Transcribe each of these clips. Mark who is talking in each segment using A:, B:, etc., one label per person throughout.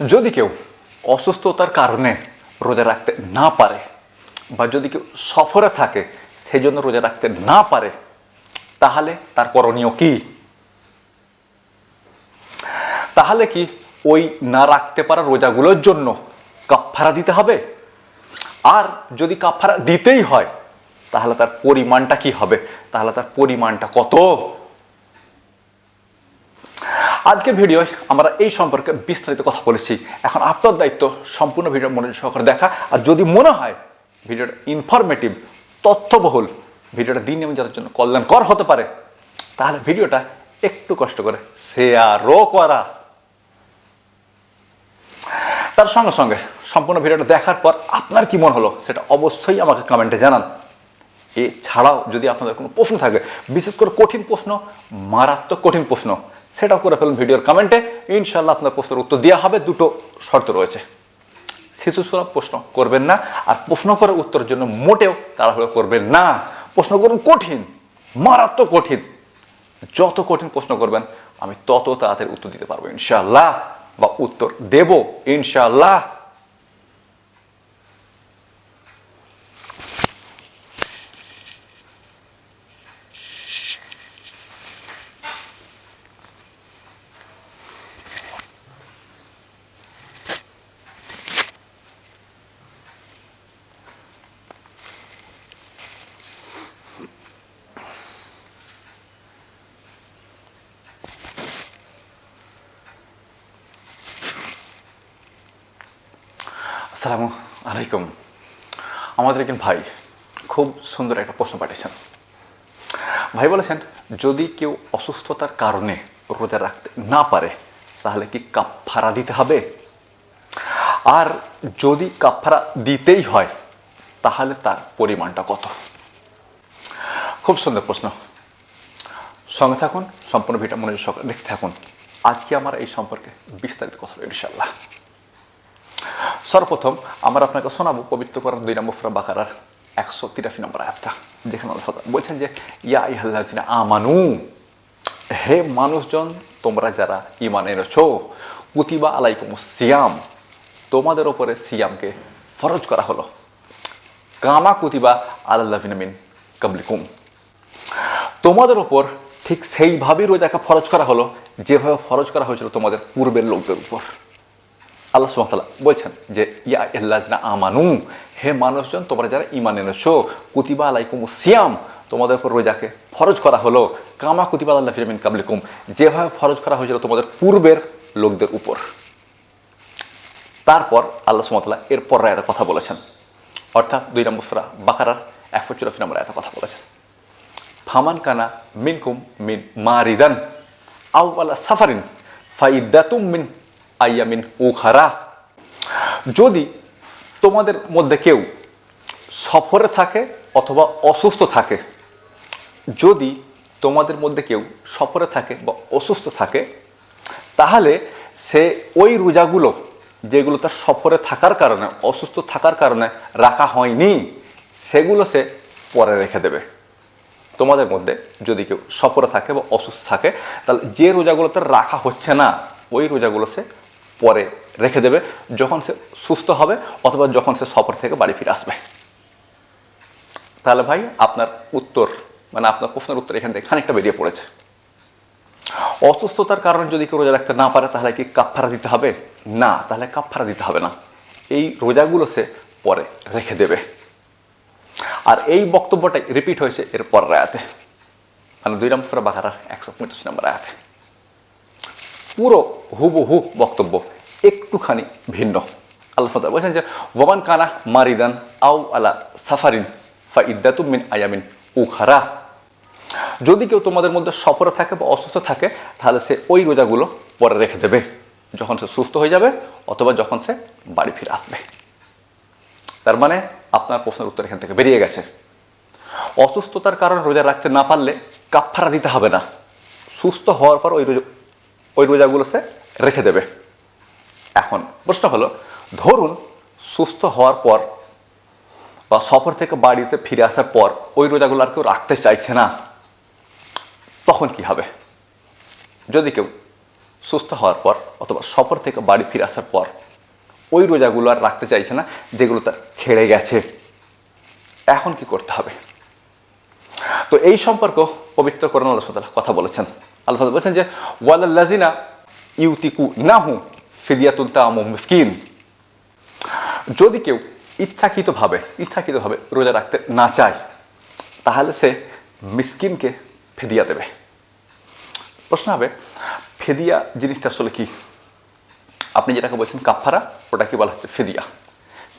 A: যদি কেউ অসুস্থতার কারণে রোজা রাখতে না পারে বা যদি কেউ সফরে থাকে সেই জন্য রোজা রাখতে না পারে, তাহলে তার করণীয় কি? তাহলে কি ওই না রাখতে পারা রোজাগুলোর জন্য কাফারা দিতে হবে? আর যদি কাফারা দিতেই হয়, তাহলে তার পরিমাণটা কি হবে? তাহলে তার পরিমাণটা কত? আজকের ভিডিওয় আমরা এই সম্পর্কে বিস্তারিত কথা বলেছি। এখন আপনার দায়িত্ব সম্পূর্ণ ভিডিও মনোযোগ সহকারে দেখা। আর যদি মনে হয় ভিডিওটা ইনফরমেটিভ তথ্যবহুল ভিডিওটা দিন এবং যাদের জন্য কল্যাণকর হতে পারে, তাহলে ভিডিওটা একটু কষ্ট করে শেয়ারও করা। তার সঙ্গে সঙ্গে সম্পূর্ণ ভিডিওটা দেখার পর আপনার কি মনে হলো সেটা অবশ্যই আমাকে কমেন্টে জানান। এছাড়াও যদি আপনাদের কোনো প্রশ্ন থাকে, বিশেষ করে কঠিন প্রশ্ন, মারাত্মক কঠিন প্রশ্ন সেটাও করে ফেলুন ভিডিওর কমেন্টে। ইনশাল্লাহ আপনার প্রশ্নের উত্তর দেওয়া হবে। দুটো শর্ত রয়েছে। শিশু সুলভ প্রশ্ন করবেন না আর প্রশ্ন করে উত্তরের জন্য মোটেও তাড়াহুড়ো করবেন না। প্রশ্ন করুন কঠিন, মারাত্মক কঠিন। যত কঠিন প্রশ্ন করবেন, আমি তত তাড়াতাড়ি উত্তর দিতে পারব ইনশাল্লাহ বা উত্তর দেব ইনশাল্লাহ আসসালামু আলাইকুম। আমাদের একজন ভাই খুব সুন্দর একটা প্রশ্ন পাঠিয়েছেন। ভাই বলেছেন, যদি কেউ অসুস্থতার কারণে রোজা রাখতে না পারে, তাহলে কি কাফারা দিতে হবে? আর যদি কাফারা দিতেই হয়, তাহলে তার পরিমাণটা কত? খুব সুন্দর প্রশ্ন। সঙ্গে থাকুন, সম্পূর্ণ ভিডিও মনোযোগ দেখতে থাকুন। আজকে আমরা এই সম্পর্কে বিস্তারিত কথা ইনশাল্লাহ সর্বপ্রথম আমরা আপনাকে শোনাবো পবিত্র করার দুই নম্বর ফুরা বাকারার একশো তিরাশি নম্বর আয়াতটা, যেখানে বলছেন যে, ইয়া ইহাল্লাজিনা আমানু হে মানুষজন, তোমরা যারা ইমান এনেছো, কুতিবা আলাইকুম সিয়াম, তোমাদের ওপরে সিয়ামকে ফরজ করা হলো। কামা কুতিবা আল্লাহ মিন কাবলিকুম তোমাদের ওপর ঠিক সেইভাবেই রোজাকে ফরজ করা হলো, যেভাবে ফরজ করা হয়েছিল তোমাদের পূর্বের লোকদের উপর। আল্লাহ সুমতাল্লাহ বলছেন যে, ইয়া ইল্লাজনা আমানু, হে মানুষজন, তোমরা যারা ইমান এনেছো, কুতিবা আলাইকুম সিয়াম, তোমাদের উপর রোজাকে ফরজ করা হলো। কামা কুতিবা আল্লাহ ফিরমিন কাবলিকুম যেভাবে ফরজ করা হয়েছিল তোমাদের পূর্বের লোকদের উপর। তারপর আল্লাহ সুমতাল্লাহ এর পর রায়তা কথা বলেছেন। অর্থাৎ দুই নম্বর সুরা বাকারার একশো চুরাশি নম্বর রায়তা কথা বলেছেন। ফামান কানা মিনকুম মিন মারিদান আউ আলা সাফারিন ফাইদাতুম মিন আইয়ামিন উখারা। যদি তোমাদের মধ্যে কেউ সফরে থাকে অথবা অসুস্থ থাকে, যদি তোমাদের মধ্যে কেউ সফরে থাকে বা অসুস্থ থাকে, তাহলে সে ওই রোজাগুলো যেগুলো তার সফরে থাকার কারণে, অসুস্থ থাকার কারণে রাখা হয়নি, সেগুলো সে পরে রেখে দেবে। তোমাদের মধ্যে যদি কেউ সফরে থাকে বা অসুস্থ থাকে, তাহলে যে রোজাগুলো তার রাখা হচ্ছে না, ওই রোজাগুলো সে পরে রেখে দেবে, যখন সে সুস্থ হবে অথবা যখন সে সফর থেকে বাড়ি ফিরে আসবে। তাহলে ভাই, আপনার উত্তর মানে আপনার প্রশ্নের উত্তর এখান থেকে খানিকটা বেরিয়ে পড়েছে। অসুস্থতার কারণে যদি কেউ রোজা রাখতে না পারে, তাহলে কি কাফারা দিতে হবে? না, তাহলে কাফারা দিতে হবে না। এই রোজাগুলো সে পরে রেখে দেবে। আর এই বক্তব্যটাই রিপিট হয়েছে এর পরের আয়াতে। মানে দুই নম্বর বাঘারার একশো পঁচিশ নম্বর আয়াতে। পুরো হুবহু বক্তব্য একটুখানি ভিন্ন। আল্লাহ বলছেন যে ওমান কানা মারিদান আউ আলা সাফারিন ফা ইদ্দাতুম মিন আয়ামিন উখারা। যদি কেউ তোমাদের মধ্যে সফরে থাকে বা অসুস্থ থাকে, তাহলে সে ওই রোজাগুলো পরে রেখে দেবে, যখন সে সুস্থ হয়ে যাবে অথবা যখন সে বাড়ি ফিরে আসবে। তার মানে আপনার প্রশ্নের উত্তর এখান থেকে বেরিয়ে গেছে। অসুস্থতার কারণে রোজা রাখতে না পারলে কাফারা দিতে হবে না। সুস্থ হওয়ার পর ওই রোজা ওই রোজাগুলো সে রেখে দেবে। এখন প্রশ্ন হলো, ধরুন সুস্থ হওয়ার পর বা সফর থেকে বাড়িতে ফিরে আসার পর ওই রোজাগুলো আর কেউ রাখতে চাইছে না, তখন কি হবে? যদি কেউ সুস্থ হওয়ার পর অথবা সফর থেকে বাড়ি ফিরে আসার পর ওই রোজাগুলো আর রাখতে চাইছে না, যেগুলো তার ছেড়ে গেছে, এখন কি করতে হবে? তো এই সম্পর্ক পবিত্র করোনা কথা বলেছেন। আল্লাহ বলেছেন যে ওয়ালাল্লাজিনা ইউতিকু নাহু ফিদিয়াতুন তামু মিসকিন। যদি কেউ ইচ্ছাকৃতভাবে ইচ্ছাকৃতভাবে রোজা রাখতে না চায়, তাহলে সে মিসকিনকে ফেদিয়া দেবে। প্রশ্ন হবে, ফেদিয়া জিনিসটা আসলে কি? আপনি যেটাকে বলছেন কাফারা ওটাকে বলা হচ্ছে ফেদিয়া।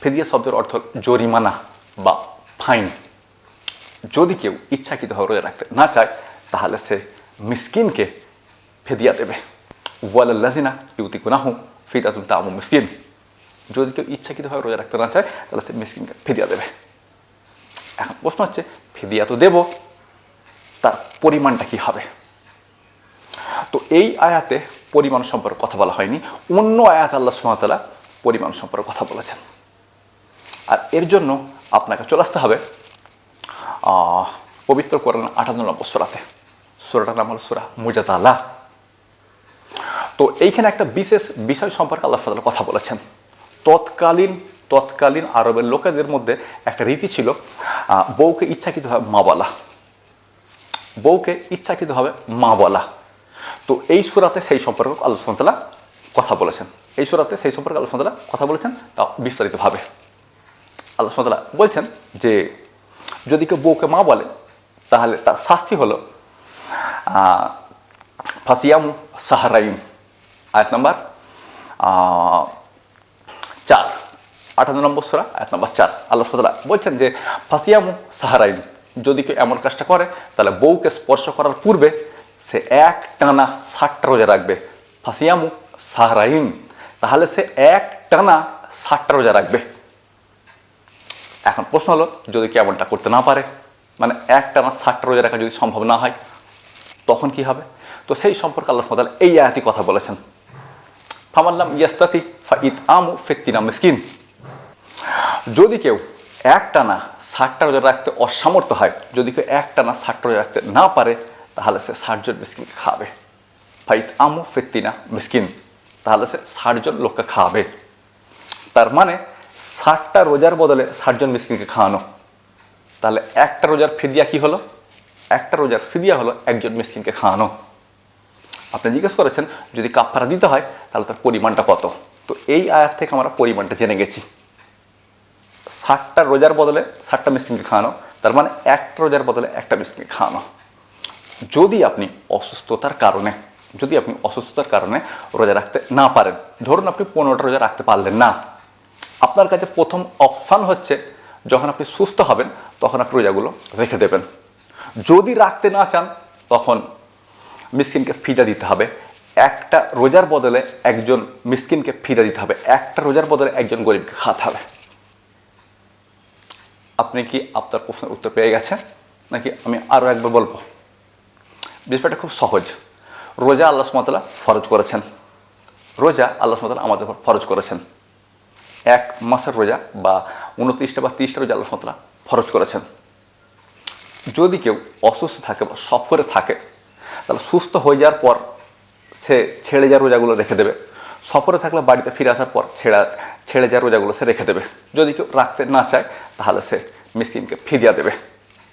A: ফেদিয়া শব্দের অর্থ জরিমানা বা ফাইন। যদি কেউ ইচ্ছাকৃতভাবে রোজা রাখতে না চায়, তাহলে সে মিসকিনকে ফেদিয়া দেবে ওয়ালাল্লাজিনা ইউতিকুনাহু ফিদাতুন তামু মিসকিন যদি কেউ ইচ্ছাকৃতভাবে রোজা রাখতে না চায় তাহলে সে মিসকিনকে ফেদিয়া দেবে এখন প্রশ্ন হচ্ছে ফেদিয়া তো দেব তার পরিমাণটা কি হবে তো এই আয়াতে পরিমাণ সম্পর্কে কথা বলা হয়নি অন্য আয়াত আল্লাহ সুমাতালা পরিমাণ সম্পর্কে কথা বলেছেন আর এর জন্য আপনাকে চলে আসতে হবে পবিত্র কোরআন আটান্ন নম্বর সুরাতে সুরাটার নাম হল সুরা মুজাতালা তো এইখানে একটা বিশেষ বিষয় সম্পর্কে আল্লাহ ফাদাল কথা বলেছেন। তৎকালীন তৎকালীন আরবের লোকেদের মধ্যে একটা রীতি ছিল বউকে ইচ্ছাকৃতভাবে মা বলা। বউকে ইচ্ছাকৃতভাবে মা বলা। তো এই সুরাতে সেই সম্পর্কে আল্লাহ সুমতলা কথা বলেছেন। এই সুরাতে সেই সম্পর্কে আল্লাহ কথা বলেছেন, তা বিস্তারিতভাবে। আল্লাহ বলছেন যে, যদি কেউ বউকে মা বলে, তাহলে তার শাস্তি হলো ফাসিয়ামু সাহারাইন আয়াত নাম্বার চার আঠান্ন নম্বর সোরা আয়াত নম্বর চার আল্লাহ সাদা বলছেন যে ফাসিয়ামু সাহারাইন যদি কেউ এমন কাজটা করে তাহলে বউকে স্পর্শ করার পূর্বে সে এক টানা ষাটটা রোজা রাখবে ফাসিয়ামু সাহারাইন তাহলে সে এক টানা ষাটটা রোজা রাখবে এখন প্রশ্ন হলো যদি কেউ এমনটা করতে না পারে মানে এক টানা ষাটটা রোজা রাখা যদি সম্ভব না হয় তখন কি হবে? তো সেই সম্পর্কে আল্লাহ সাদাল এই আয়াতি কথা বলেছেন। ফামাল্লাম ইয়াস্তাতি ফাইদ আমু ফেত্তিনা মিসকিন। যদি কেউ একটানা ষাটটা রোজা রাখতে অসামর্থ্য হয়, যদি কেউ একটানা ষাটটা রোজা রাখতে না পারে, তাহলে সে ষাটজন মিসকিনকে খাবে ফাইদ আমু ফেত্তিনা মিসকিন, তাহলে সে ষাটজন লোককে খাওয়াবে। তার মানে ষাটটা রোজার বদলে ষাটজন মিসকিনকে খাওয়ানো। তাহলে একটা রোজার ফিদিয়া কি হলো? একটা রোজার ফিদিয়া হলো একজন মিসকিনকে খাওয়ানো। আপনি জিজ্ঞেস করেছেন, যদি কাফারা দিতে হয়, তাহলে তার পরিমাণটা কত? তো এই আয়াত থেকে আমরা পরিমাণটা জেনে গেছি। ষাটটা রোজার বদলে ষাটটা মিসকিনকে খাওয়ানো, তার মানে একটা রোজার বদলে একটা মিসকিনকে খাওয়ানো। যদি আপনি অসুস্থতার কারণে, যদি আপনি অসুস্থতার কারণে রোজা রাখতে না পারেন, ধরুন আপনি পনেরোটা রোজা রাখতে পারলেন না, আপনার কাছে প্রথম অপশান হচ্ছে, যখন আপনি সুস্থ হবেন, তখন আপনি রোজাগুলো রেখে দেবেন। যদি রাখতে না চান, তখন মিসকিনকে ফিদা দিতে হবে। একটা রোজার বদলে একজন মিসকিনকে ফিদা দিতে হবে। একটা রোজার বদলে একজন গরিবকে খাওয়াতে হবে। আপনি কি আপনার প্রশ্নের উত্তর পেয়ে গেছেন? নাকি আমি আরও একবার বলব? বিষয়টা খুব সহজ। রোজা আল্লাহ সুমতলা ফরজ করেছেন। রোজা আল্লাহ সুমতলা আমাদের উপর ফরজ করেছেন। এক মাসের রোজা বা উনত্রিশটা বা তিরিশটা রোজা আল্লাহ সুমতলা ফরজ করেছেন। যদি কেউ অসুস্থ থাকে বা সফরে থাকে, তাহলে সুস্থ হয়ে যাওয়ার পর সে ছেড়ে যাওয়ার রোজাগুলো রেখে দেবে। সফরে থাকলে বাড়িতে ফিরে আসার পর ছেড়া, ছেড়ে যাওয়ার রোজাগুলো সে রেখে দেবে। যদি কেউ রাখতে না চায়, তাহলে সে মিসকিনকে ফিরিয়া দেবে।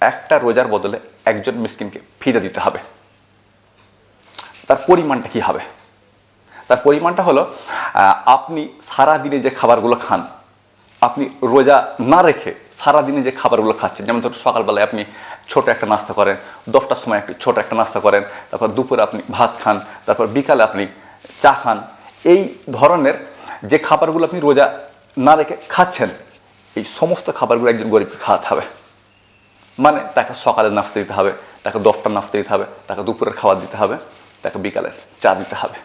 A: একটা রোজার বদলে একজন মিসকিনকে ফিরে দিতে হবে। তার পরিমাণটা কি হবে? তার পরিমাণটা হলো আপনি সারা দিনে যে খাবারগুলো খান আপনি রোজা না রেখে সারা দিনে যে খাবারগুলো খাচ্ছেন, যেমন ধরুন সকালবেলায় আপনি ছোট একটা নাস্তা করেন, দশটার সময় একটি ছোট একটা নাস্তা করেন, তারপর দুপুরে আপনি ভাত খান, তারপর বিকালে আপনি চা খান, এই ধরনের যে খাবারগুলো আপনি রোজা না রেখে খাচ্ছেন, এই সমস্ত খাবারগুলো একজন গরিবকে খাওয়াতে হবে। মানে তাকে সকালে নাস্তা দিতে হবে, তাকে দশটা নাস্তা দিতে হবে, তাকে দুপুরের খাবার দিতে হবে, তাকে বিকালের চা দিতে হবে।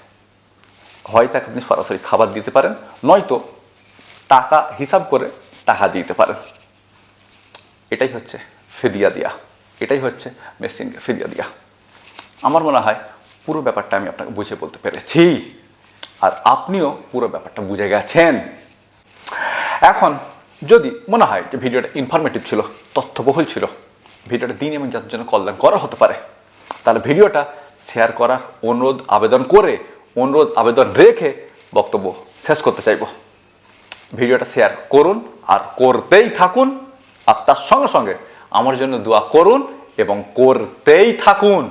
A: হয় তাকে আপনি সরাসরি খাবার দিতে পারেন, নয়তো টাকা, হিসাব করে টাকা দিতে পারেন এটাই হচ্ছে ফেদিয়া দিয়া। এটাই হচ্ছে মেশিনকে ফেদিয়া দিয়া। আমার মনে হয় পুরো ব্যাপারটা আমি আপনাকে বুঝে বলতে পেরেছি। আর আপনিও পুরো ব্যাপারটা বুঝে গেছেন। এখন যদি মনে হয় যে ভিডিওটা ইনফরমেটিভ ছিল, তথ্যবহুল ছিল, ভিডিওটা দিন এবং যাদের জন্য কল্যাণ করা হতে পারে, তাহলে ভিডিওটা শেয়ার করার অনুরোধ, আবেদন করে অনুরোধ, আবেদন রেখে বক্তব্য শেষ করতে চাইব। ভিডিওটা শেয়ার করুন আর করতেই থাকুন আর তার সঙ্গে সঙ্গে আমার জন্য দোয়া করুন এবং করতেই থাকুন।